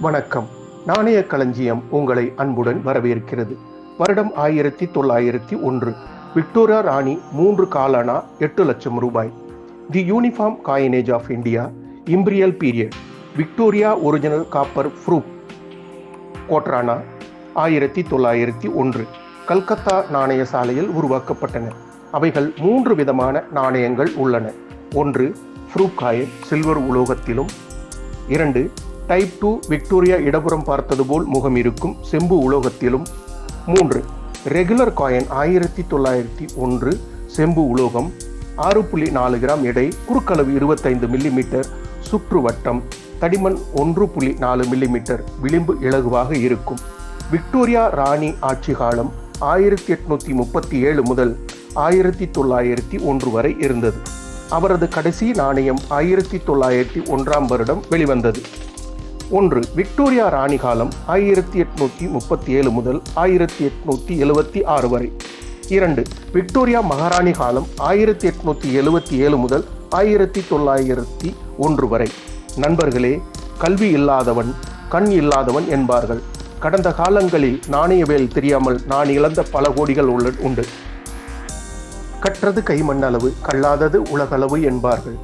வணக்கம். நாணய களஞ்சியம் உங்களை அன்புடன் வரவேற்கிறது. வருடம் ஆயிரத்தி தொள்ளாயிரத்தி ஒன்று. விக்டோரியா ராணி மூன்று காலானா எட்டு லட்சம் ரூபாய். The uniform coinage of India imperial period. Victoria original copper proof கோட்ரானா ஆயிரத்தி தொள்ளாயிரத்தி ஒன்று. கல்கத்தா நாணய சாலையில் உருவாக்கப்பட்டன. அவைகள் மூன்று விதமான நாணயங்கள் உள்ளன. ஒன்று ஃப்ரூப் காயின் சில்வர் உலோகத்திலும். இரண்டு டைப் டூ விக்டோரியா இடப்புறம் பார்த்தது போல் முகம் இருக்கும். செம்பு உலோகத்திலும் மூன்று. ரெகுலர் காயின் ஆயிரத்தி தொள்ளாயிரத்தி ஒன்று. செம்பு உலோகம் ஆறு புள்ளி நாலு கிராம் எடை. குறுக்களவு இருபத்தைந்து மில்லிமீட்டர். சுற்று வட்டம் தடிமன் ஒன்று புள்ளி நாலு மில்லிமீட்டர். விளிம்பு இலகுவாக இருக்கும். விக்டோரியா ராணி ஆட்சி காலம் ஆயிரத்தி எட்நூற்றி முப்பத்தி ஏழு முதல் ஆயிரத்தி தொள்ளாயிரத்தி ஒன்று வரை இருந்தது. அவரது கடைசி நாணயம் ஆயிரத்தி தொள்ளாயிரத்தி ஒன்றாம் வருடம் வெளிவந்தது. ஒன்று விக்டோரியா ராணி காலம் ஆயிரத்தி எட்நூற்றி முப்பத்தி ஏழு முதல் ஆயிரத்தி எட்நூற்றி எழுவத்தி ஆறு வரை. இரண்டு விக்டோரியா மகாராணி காலம் ஆயிரத்தி எட்நூற்றி எழுவத்தி ஏழு முதல் ஆயிரத்தி தொள்ளாயிரத்தி ஒன்று வரை. நண்பர்களே கல்வி இல்லாதவன் கண் இல்லாதவன் என்பார்கள். கடந்த காலங்களில் நாணயவேல் தெரியாமல் நான் இழந்த பல கோடிகள் உள்ள உண்டு. கற்றது கைமண்ணளவு கல்லாதது உலகளவு என்பார்கள்.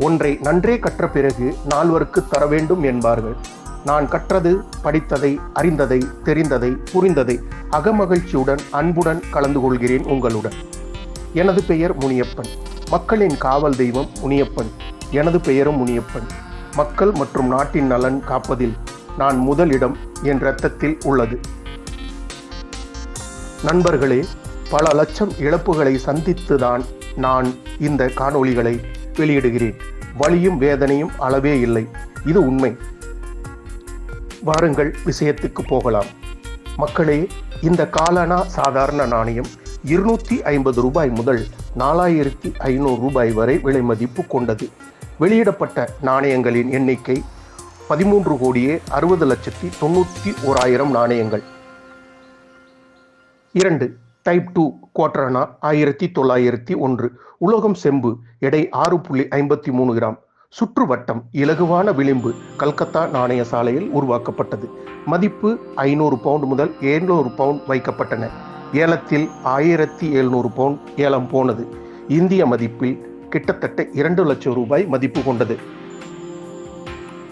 ஒன்றை நன்றே கற்ற பிறகு நால்வருக்கு தர வேண்டும் என்பார்கள். நான் கற்றது படித்ததை அறிந்ததை தெரிந்ததை புரிந்ததை அகமகிழ்ச்சியுடன் அன்புடன் கலந்து கொள்கிறேன் உங்களுடன். எனது பெயர் முனியப்பன். மக்களின் காவல் தெய்வம் முனியப்பன். எனது பெயரும் முனியப்பன். மக்கள் மற்றும் நாட்டின் நலன் காப்பதில் நான் முதலிடம் என் இரத்தத்தில் உள்ளது. நண்பர்களே பல லட்சம் இழப்புகளை சந்தித்துதான் நான் இந்த காணொளிகளை வெளியிடுகிறேன். வலியும் வேதனையும் அளவே இல்லை. இது உண்மை. வாருங்கள் விஷயத்துக்கு போகலாம். மக்களே இந்த காலானா சாதாரண நாணயம் இருநூத்தி ஐம்பது ரூபாய் முதல் நாலாயிரத்தி ஐநூறு ரூபாய் வரை விலை மதிப்பு கொண்டது. வெளியிடப்பட்ட நாணயங்களின் எண்ணிக்கை பதிமூன்று கோடியே அறுபது லட்சத்தி தொண்ணூற்றி ஓராயிரம் நாணயங்கள். இரண்டு டைப் டூ குவாட்ரானா ஆயிரத்தி தொள்ளாயிரத்தி ஒன்று. உலோகம் செம்பு எடை ஆறு புள்ளி ஐம்பத்தி மூணு கிராம். சுற்றுவட்டம் இலகுவான விளிம்பு கல்கத்தா நாணய சாலையில் உருவாக்கப்பட்டது. மதிப்பு ஐநூறு பவுண்ட் முதல் எழுநூறு பவுண்ட் வைக்கப்பட்டன. ஏலத்தில் ஆயிரத்தி எழுநூறு பவுண்ட் ஏலம் போனது. இந்திய மதிப்பில் கிட்டத்தட்ட இரண்டு லட்சம் ரூபாய் மதிப்பு கொண்டது.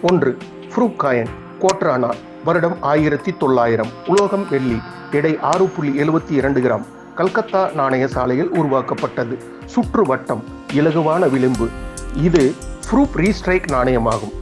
ஒன்று ஃப்ரூக் காயன் கோட்ரானா வருடம் ஆயிரத்தி தொள்ளாயிரம். உலோகம் வெள்ளி எடை ஆறு புள்ளி எழுபத்தி இரண்டு கிராம். கல்கத்தா நாணய சாலையில் உருவாக்கப்பட்டது. சுற்று வட்டம் இலகுவான விளிம்பு. இது ஃப்ரூப் ரீஸ்ட்ரைக் நாணயமாகும்.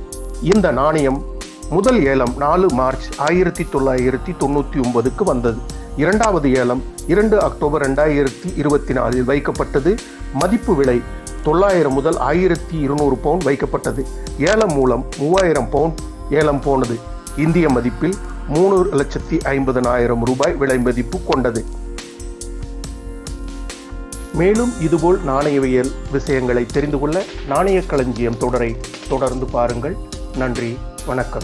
இந்த நாணயம் முதல் ஏலம் நாலு மார்ச் ஆயிரத்தி தொள்ளாயிரத்தி தொண்ணூற்றி ஒன்பதுக்கு வந்தது. இரண்டாவது ஏலம் இரண்டு அக்டோபர் ரெண்டாயிரத்தி இருபத்தி நாலில் வைக்கப்பட்டது. மதிப்பு விலை தொள்ளாயிரம் முதல் ஆயிரத்தி இருநூறு பவுண்ட் வைக்கப்பட்டது. ஏலம் மூலம் மூவாயிரம் பவுண்ட் ஏலம் போனது. இந்திய மதிப்பில் மூணு லட்சத்தி ஐம்பதனாயிரம் ரூபாய் விலை மதிப்பு கொண்டது. மேலும் இதுபோல் நாணயவியல் விஷயங்களை தெரிந்து கொள்ள நாணய களஞ்சியம் தொடரை தொடர்ந்து பாருங்கள். நன்றி வணக்கம்.